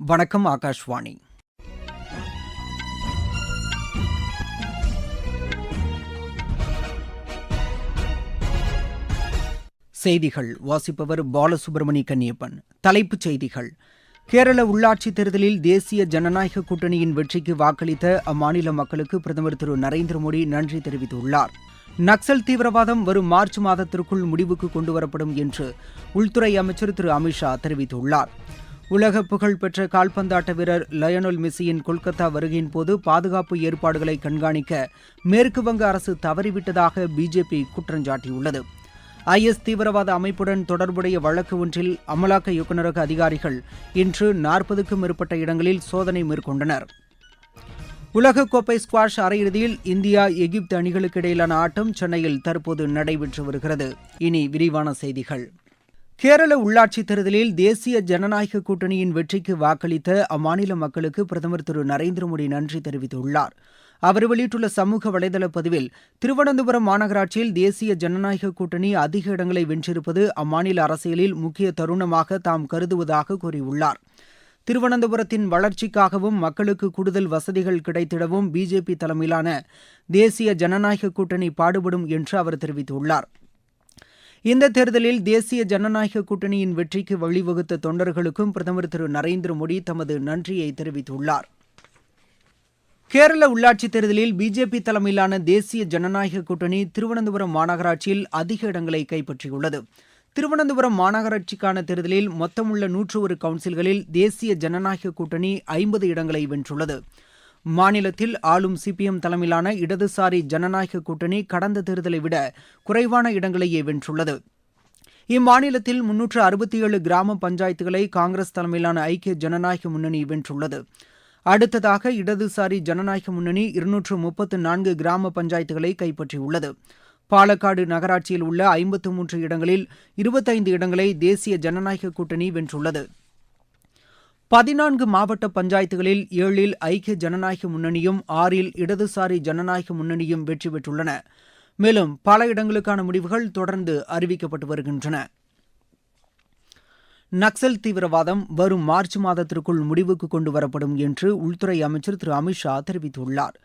வணக்கம் ஆகாஷ்வாணி. செய்திகள். வாசிப்பவர் பாலசுப்ரமணி கன்னியப்பன். தலைப்புச் செய்திகள். கேரள உள்ளாட்சித் தேர்தலில் தேசிய ஜனநாயக கூட்டணியின் வெற்றிக்கு வாக்களித்த அம்மாநில மக்களுக்கு பிரதமர் திரு நரேந்திர மோடி நன்றி தெரிவித்துள்ளார். நக்சல் தீவிரவாதம் வரும் மார்ச் மாதத்திற்குள் முடிவுக்கு கொண்டுவரப்படும் என்று உள்துறை அமைச்சர் திரு அமித்ஷா தெரிவித்துள்ளார். உலக புகழ்பெற்ற கால்பந்தாட்ட வீரர் லயனல் மெஸ்ஸியின் கொல்கத்தா வருகையின் போது பாதுகாப்பு ஏற்பாடுகளை கண்காணிக்க மேற்குவங்க அரசு தவறிவிட்டதாக பிஜேபி குற்றஞ்சாட்டியுள்ளது ஐஎஸ் தீவிரவாத அமைப்புடன் தொடர்புடைய வழக்கு ஒன்றில் அமலாக்க இயக்குநரக அதிகாரிகள் இன்று நாற்பதுக்கும் மேற்பட்ட இடங்களில் சோதனை மேற்கொண்டனர். உலகக்கோப்பை ஸ்குவாஷ் அரையிறுதியில் இந்தியா எகிப்து அணிகளுக்கு இடையிலான ஆட்டம் சென்னையில் தற்போது நடைபெற்று வருகிறது. இனி விரிவான செய்திகள். கேரள உள்ளாட்சித் தேர்தலில் தேசிய ஜனநாயக கூட்டணியின் வெற்றிக்கு வாக்களித்த அம்மாநில மக்களுக்கு பிரதமர் திரு நரேந்திர மோடி நன்றி தெரிவித்துள்ளார். அவர் வெளியிட்டுள்ள சமூக வலைதள பதிவில் திருவனந்தபுரம் மாநகராட்சியில் தேசிய ஜனநாயக கூட்டணி அதிக இடங்களை வென்றிருப்பது அம்மாநில அரசியலில் முக்கிய தருணமாக தாம் கருதுவதாக கூறியுள்ளார். திருவனந்தபுரத்தின் வளர்ச்சிக்காகவும் மக்களுக்கு கூடுதல் வசதிகள் கிடைத்திடவும் பிஜேபி தலைமையிலான தேசிய ஜனநாயக கூட்டணி பாடுபடும் என்று அவர் தெரிவித்துள்ளார். இந்த தேர்தலில் தேசிய ஜனநாயக கூட்டணியின் வெற்றிக்கு வழிவகுத்த தொண்டர்களுக்கும் பிரதமர் திரு நரேந்திர மோடி தமது நன்றியை தெரிவித்துள்ளார். கேரள உள்ளாட்சித் தேர்தலில் பிஜேபி தலைமையிலான தேசிய ஜனநாயக கூட்டணி திருவனந்தபுரம் மாநகராட்சியில் அதிக இடங்களை கைப்பற்றியுள்ளது. திருவனந்தபுரம் மாநகராட்சிக்கான தேர்தலில் மொத்தமுள்ள நூற்று ஒரு கவுன்சில்களில் தேசிய ஜனநாயக கூட்டணி ஐம்பது இடங்களை வென்றுள்ளது. மாநிலத்தில் ஆளும் சிபிஎம் தலைமையிலான இடதுசாரி ஜனநாயக கூட்டணி கடந்த தேர்தலை விட குறைவான இடங்களையே வென்றுள்ளது. இம்மாநிலத்தில் முன்னூற்று அறுபத்தி ஏழு கிராம பஞ்சாயத்துகளை காங்கிரஸ் தலைமையிலான ஐக்கிய ஜனநாயக முன்னணி வென்றுள்ளது. அடுத்ததாக இடதுசாரி ஜனநாயக முன்னணி இருநூற்று முப்பத்து நான்கு கிராம பஞ்சாயத்துகளை கைப்பற்றியுள்ளது. பாலக்காடு நகராட்சியில் உள்ள ஐம்பத்து மூன்று இடங்களில் இருபத்தைந்து இடங்களை தேசிய ஜனநாயக கூட்டணி வென்றுள்ளது. பதினான்கு மாவட்ட பஞ்சாயத்துகளில் ஏழில் ஐக்கிய ஜனநாயக முன்னணியும் ஆறில் இடதுசாரி ஜனநாயக முன்னணியும் வெற்றி பெற்றுள்ளன. மேலும் பல இடங்களுக்கான முடிவுகள் தொடர்ந்து அறிவிக்கப்பட்டு வருகின்றன. நக்சல் தீவிரவாதம் வரும் மார்ச் மாதத்திற்குள் முடிவுக்கு கொண்டு வரப்படும் என்று உள்துறை அமைச்சர் திரு அமித்ஷா தெரிவித்துள்ளார்.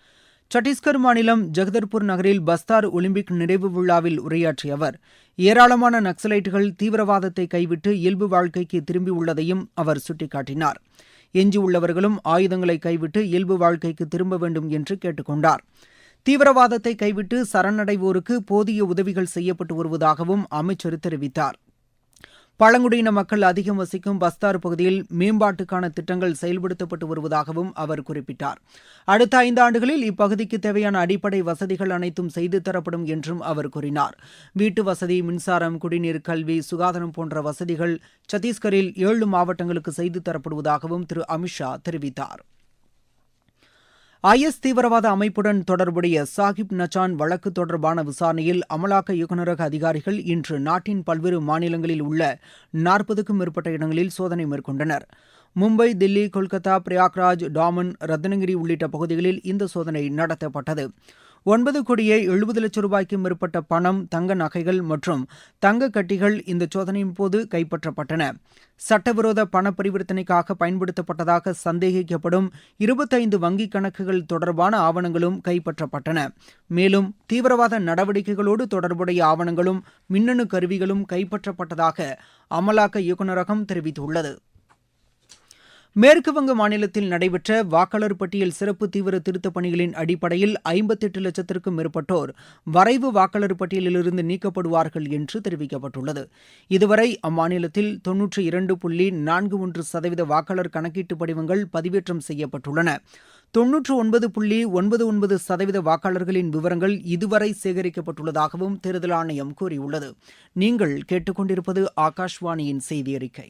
சத்தீஸ்கர் மாநிலம் ஜகதர்பூர் நகரில் பஸ்தார் ஒலிம்பிக் நிறைவு விழாவில் உரையாற்றிய அவர் ஏராளமான நக்சலைட்டுகள் தீவிரவாதத்தை கைவிட்டு இயல்பு வாழ்க்கைக்கு திரும்பியுள்ளதையும் அவர் சுட்டிக்காட்டினார். எஞ்சியுள்ளவர்களும் ஆயுதங்களை கைவிட்டு இயல்பு வாழ்க்கைக்கு திரும்ப வேண்டும் என்று கேட்டுக்கொண்டார். தீவிரவாதத்தை கைவிட்டு சரணடைவோருக்கு போதிய உதவிகள் செய்யப்பட்டு வருவதாகவும் அமைச்சர் தெரிவித்தார். பழங்குடியின மக்கள் அதிகம் வசிக்கும் பஸ்தார் பகுதியில் மேம்பாட்டுக்கான திட்டங்கள் செயல்படுத்தப்பட்டு வருவதாகவும் அவர் குறிப்பிட்டார். அடுத்த ஐந்து ஆண்டுகளில் இப்பகுதிக்கு தேவையான அடிப்படை வசதிகள் அனைத்தும் செய்து தரப்படும் என்றும் அவர் கூறினார். வீட்டு வசதி மின்சாரம் குடிநீர் கல்வி சுகாதாரம் போன்ற வசதிகள் சத்தீஸ்கரில் ஏழு மாவட்டங்களுக்கு செய்து தரப்படுவதாகவும் திரு அமித்ஷா ஐ ஐஎஸ் தீவிரவாத அமைப்புடன் தொடர்புடைய சாகிப் நச்சான் வழக்கு தொடர்பான விசாரணையில் அமலாக்க இயக்குநரக அதிகாரிகள் இன்று நாட்டின் பல்வேறு மாநிலங்களில் உள்ள நாற்பதுக்கும் மேற்பட்ட இடங்களில் சோதனை மேற்கொண்டனர். மும்பை தில்லி கொல்கத்தா பிரயாக்ராஜ் டாமன் ரத்னகிரி உள்ளிட்ட பகுதிகளில் இந்த சோதனை நடத்தப்பட்டது. ஒன்பது கோடியே எழுபது லட்சம் ரூபாய்க்கும் மேற்பட்ட பணம் தங்க நகைகள் மற்றும் தங்க கட்டிகள் இந்த சோதனையின் போது கைப்பற்றப்பட்டன. சட்டவிரோத பண பரிவர்த்தனைக்காக பயன்படுத்தப்பட்டதாக சந்தேகிக்கப்படும் இருபத்தைந்து வங்கிக் கணக்குகள் தொடர்பான ஆவணங்களும் கைப்பற்றப்பட்டன. மேலும் தீவிரவாத நடவடிக்கைகளோடு தொடர்புடைய ஆவணங்களும் மின்னணு கருவிகளும் கைப்பற்றப்பட்டதாக அமலாக்க இயக்குநரகம் தெரிவித்துள்ளது. மேற்குவங்க மாநிலத்தில் நடைபெற்ற வாக்காளர் பட்டியல் சிறப்பு தீவிர திருத்தப் பணிகளின் அடிப்படையில் ஐம்பத்தெட்டு லட்சத்திற்கும் மேற்பட்டோர் வரைவு வாக்காளர் பட்டியலிலிருந்து நீக்கப்படுவார்கள் என்று தெரிவிக்கப்பட்டுள்ளது. இதுவரை அம்மாநிலத்தில் தொன்னூற்றி இரண்டு புள்ளி நான்கு ஒன்று சதவீத வாக்காளர் கணக்கீட்டு படிவங்கள் பதிவேற்றம் செய்யப்பட்டுள்ளன. தொன்னூற்று ஒன்பது புள்ளி ஒன்பது ஒன்பது சதவீத வாக்காளர்களின் விவரங்கள் இதுவரை சேகரிக்கப்பட்டுள்ளதாகவும் தேர்தல் ஆணையம் கூறியுள்ளது. நீங்கள் கேட்டுக்கொண்டிருப்பது ஆகாஷ்வாணியின் செய்தி அறிக்கை.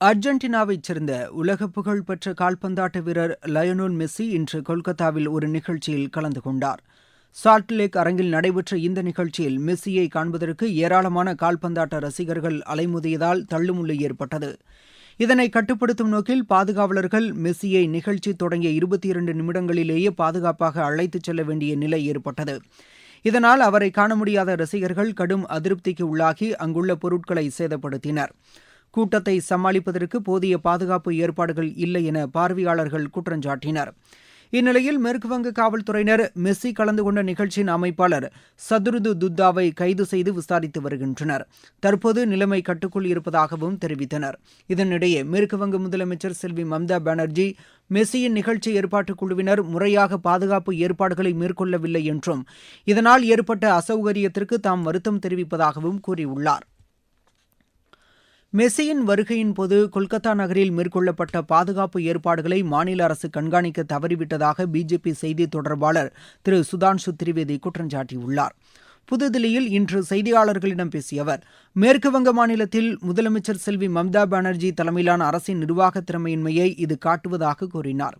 அர்ஜென்டினாவைச் சேர்ந்த உலக புகழ்பெற்ற கால்பந்தாட்ட வீரர் லயனோல் மெஸ்ஸி இன்று கொல்கத்தாவில் ஒரு நிகழ்ச்சியில் கலந்து கொண்டார். சால்ட்லேக் அரங்கில் நடைபெற்ற இந்த நிகழ்ச்சியில் மெஸ்ஸியை காண்பதற்கு ஏராளமான கால்பந்தாட்ட ரசிகர்கள் அலைமோதியதால் தள்ளுமுள்ளு ஏற்பட்டது. இதனை கட்டுப்படுத்தும் நோக்கில் பாதுகாவலர்கள் மெஸ்ஸியை நிகழ்ச்சி தொடங்கிய இருபத்தி இரண்டு நிமிடங்களிலேயே பாதுகாப்பாக அழைத்துச் செல்ல வேண்டிய நிலை ஏற்பட்டது. இதனால் அவரை காண முடியாத ரசிகர்கள் கடும் அதிருப்திக்கு உள்ளாகி அங்குள்ள பொருட்களை சேதப்படுத்தினர். கூட்டத்தை சமாளிப்பதற்கு போதிய பாதுகாப்பு ஏற்பாடுகள் இல்லை என பார்வையாளர்கள் குற்றஞ்சாட்டினர். இந்நிலையில் மேற்குவங்க காவல்துறையினர் மெஸ்ஸி கலந்து கொண்ட நிகழ்ச்சியின் அமைப்பாளர் சதுருது துத்தாவை கைது செய்து விசாரித்து வருகின்றனர். தற்போது நிலைமை கட்டுக்குள் இருப்பதாகவும் தெரிவித்தனர். இதனிடையே மேற்குவங்க முதலமைச்சர் செல்வி மம்தா பானர்ஜி மெஸ்ஸியின் நிகழ்ச்சி ஏற்பாட்டுக் குழுவினர் முறையாக பாதுகாப்பு ஏற்பாடுகளை மேற்கொள்ளவில்லை என்றும் இதனால் ஏற்பட்ட அசௌகரியத்திற்கு தாம் வருத்தம் தெரிவிப்பதாகவும் கூறியுள்ளார். மெஸ்ஸியின் வருகையின் போது கொல்கத்தா நகரில் மேற்கொள்ளப்பட்ட பாதுகாப்பு ஏற்பாடுகளை மாநில அரசு கண்காணிக்க தவறிவிட்டதாக பிஜேபி செய்தி தொடர்பாளர் திரு சுதான்ஷு திரிவேதி குற்றஞ்சாட்டியுள்ளார். புதுதில்லியில் இன்று செய்தியாளர்களிடம் பேசிய அவர் மேற்குவங்க மாநிலத்தில் முதலமைச்சர் செல்வி மம்தா பானர்ஜி தலைமையிலான அரசின் நிர்வாக திறமையின்மையை இது காட்டுவதாக கூறினார்.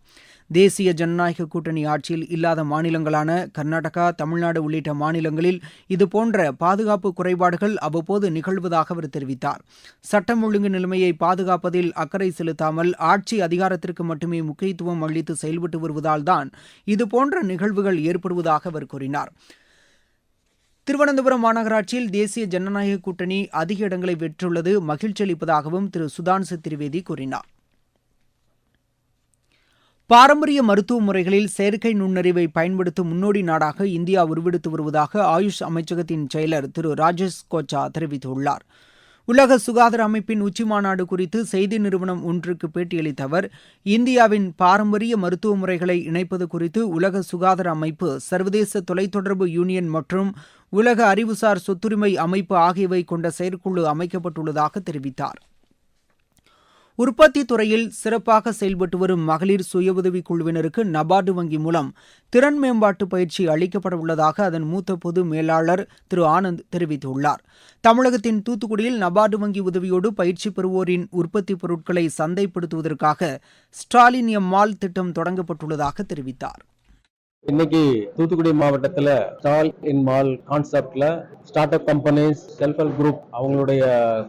தேசிய ஜனநாயக கூட்டணி ஆட்சியில் இல்லாத மாநிலங்களான கர்நாடகா தமிழ்நாடு உள்ளிட்ட மாநிலங்களில் இதுபோன்ற பாதுகாப்பு குறைபாடுகள் அவ்வப்போது நிகழ்வதாக அவர் தெரிவித்தார். சட்டம் ஒழுங்கு நிலைமையை பாதுகாப்பதில் அக்கறை செலுத்தாமல் ஆட்சி அதிகாரத்திற்கு மட்டுமே முக்கியத்துவம் அளித்து செயல்பட்டு வருவதால்தான் இதுபோன்ற நிகழ்வுகள் ஏற்படுவதாக அவர் கூறினார். திருவனந்தபுரம் மாநகராட்சியில் தேசிய ஜனநாயக கூட்டணி அதிக இடங்களை வெற்றுள்ளது மகிழ்ச்சி அளிப்பதாகவும் திரு சுதான்சு திரிவேதி கூறினார். பாரம்பரிய மருத்துவ முறைகளில் செயற்கை நுண்ணறிவை பயன்படுத்தும் முன்னோடி நாடாக இந்தியா உருவெடுத்து வருவதாக ஆயுஷ் அமைச்சகத்தின் செயலர் திரு ராஜேஷ் கோச்சா தெரிவித்துள்ளார். உலக சுகாதார அமைப்பின் உச்சிமாநாடு குறித்து செய்தி நிறுவனம் ஒன்றுக்கு பேட்டியளித்த அவர் இந்தியாவின் பாரம்பரிய மருத்துவ முறைகளை இணைப்பது குறித்து உலக சுகாதார அமைப்பு சர்வதேச தொலைத்தொடர்பு யூனியன் மற்றும் உலக அறிவுசார் சொத்துரிமை அமைப்பு ஆகியவை கொண்ட செயற்குழு அமைக்கப்பட்டுள்ளதாக தெரிவித்தார். உற்பத்தி துறையில் சிறப்பாக செயல்பட்டு வரும் மகளிர் சுய உதவிக் குழுவினருக்கு நபார்டு வங்கி மூலம் திறன் மேம்பாட்டு பயிற்சி அளிக்கப்படவுள்ளதாக அதன் மூத்த பொது மேலாளர் திரு ஆனந்த் தெரிவித்துள்ளார். தமிழகத்தின் தூத்துக்குடியில் நபார்டு வங்கி உதவியோடு பயிற்சி பெறுவோரின் உற்பத்தி பொருட்களை சந்தைப்படுத்துவதற்காக ஸ்டாலின் எம் மால் திட்டம் தொடங்கப்பட்டுள்ளதாக தெரிவித்தார். இன்னைக்கு தூத்துக்குடி மாவட்டத்தில் ஸ்டால் இன் மால் கான்செப்ட்ல start up companies self help group அவங்களுடைய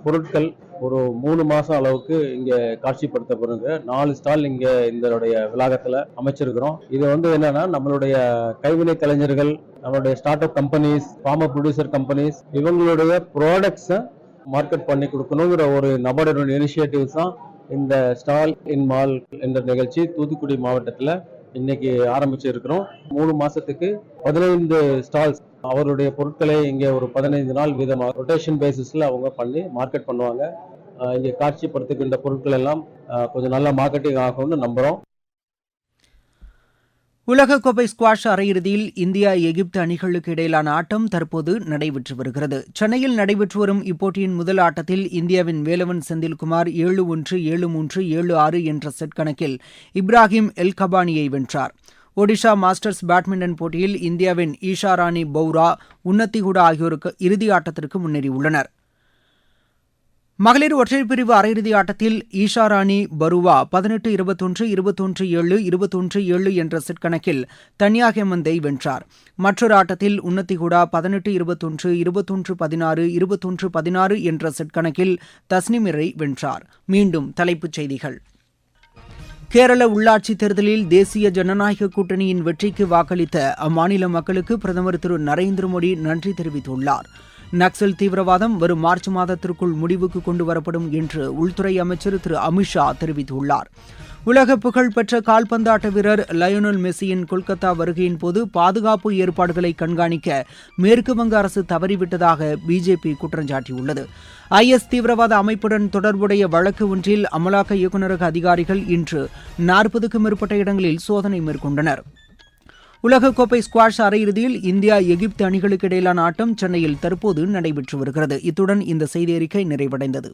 பொருட்கள் ஒரு மூணு மாசம் அளவுக்கு இங்க காட்சிப்படுத்தப்படுங்க நாலு ஸ்டால் இங்க இதனுடைய விலாகத்தில் அமைச்சிருக்கிறோம். இது வந்து என்னன்னா நம்மளுடைய கைவினை கலைஞர்கள் நம்மளுடைய start up companies farmer producer companies இவங்களுடைய ப்ராடக்ட்ஸை மார்க்கெட் பண்ணி கொடுக்கணுங்கிற ஒரு நபரோட இனிஷியேட்டிவ்ஸ் தான் இந்த ஸ்டால் இன் மால் என்ற நிகழ்ச்சி தூத்துக்குடி மாவட்டத்துல இன்னைக்கு ஆரம்பிச்சிருக்கிறோம். மூணு மாசத்துக்கு பதினைந்து ஸ்டால்ஸ் அவருடைய பொருட்களை இங்கே ஒரு பதினைந்து நாள் வீதமாக ரொட்டேஷன் பேசிஸில் அவங்க பண்ணி மார்க்கெட் பண்ணுவாங்க. இங்கே காட்சிப்படுத்துகின்ற பொருட்கள் எல்லாம் கொஞ்சம் நல்லா மார்க்கெட்டிங் ஆகும்னு நம்புகிறோம் உலகக்கோப்பை ஸ்குவாஷ் அரையிறுதியில் இந்தியா எகிப்து அணிகளுக்கு இடையிலான ஆட்டம் தற்போது நடைபெற்று வருகிறது. சென்னையில் நடைபெற்று வரும் இப்போட்டியின் முதல் ஆட்டத்தில் இந்தியாவின் வேலவன் செந்தில்குமார் ஏழு ஒன்று ஏழு மூன்று ஏழு ஆறு என்ற செட் கணக்கில் இப்ராஹிம் எல் கபானியை வென்றார். ஒடிஷா மாஸ்டர்ஸ் பேட்மிண்டன் போட்டியில் இந்தியாவின் ஈஷா ராணி பௌரா உன்னத்திகுடா ஆகியோருக்கு இறுதி ஆட்டத்திற்கு முன்னேறியுள்ளனர். மகளிர் ஒற்றையர் பிரிவு அரையிறுதி ஆட்டத்தில் ஈஷா ராணி பருவா பதினெட்டு இருபத்தொன்று இருபத்தொன்று ஏழு இருபத்தொன்று ஏழு என்ற செட் கணக்கில் தன்யா ஹேமந்தை வென்றார். மற்றொரு ஆட்டத்தில் உன்னத்திகுடா பதினெட்டு இருபத்தொன்று இருபத்தொன்று பதினாறு இருபத்தொன்று பதினாறு என்ற செட் கணக்கில் தஸ்னிமிரை வென்றார். மீண்டும் தலைப்புச் செய்திகள். கேரள உள்ளாட்சி தேர்தலில் தேசிய ஜனநாயக கூட்டணியின் வெற்றிக்கு வாக்களித்த அம்மாநில மக்களுக்கு பிரதமர் திரு நரேந்திர மோடி நன்றி தெரிவித்துள்ளார். நக்சல் தீவிரவாதம் வரும் மார்ச் மாதத்திற்குள் முடிவுக்கு கொண்டு வரப்படும் என்று உள்துறை அமைச்சர் திரு அமித்ஷா தெரிவித்துள்ளார். உலக புகழ்பெற்ற கால்பந்தாட்ட வீரர் லயோனல் மெஸ்ஸியின் கொல்கத்தா வருகையின் போது பாதுகாப்பு ஏற்பாடுகளை கண்காணிக்க மேற்கு வங்க அரசு தவறிவிட்டதாக பிஜேபி குற்றம் சாட்டியுள்ளது. ஐஎஸ் தீவிரவாத அமைப்புடன் தொடர்புடைய வழக்கு ஒன்றில் அமலாக்க இயக்குநரக அதிகாரிகள் இன்று நாற்பதுக்கும் மேற்பட்ட இடங்களில் சோதனை மேற்கொண்டனர். உலகக்கோப்பை ஸ்குவாஷ் அரையிறுதியில் இந்தியா எகிப்து அணிகளுக்கு இடையிலான ஆட்டம் சென்னையில் தற்போது நடைபெற்று வருகிறது. இத்துடன் இந்த செய்தி அறிக்கை நிறைவடைந்தது.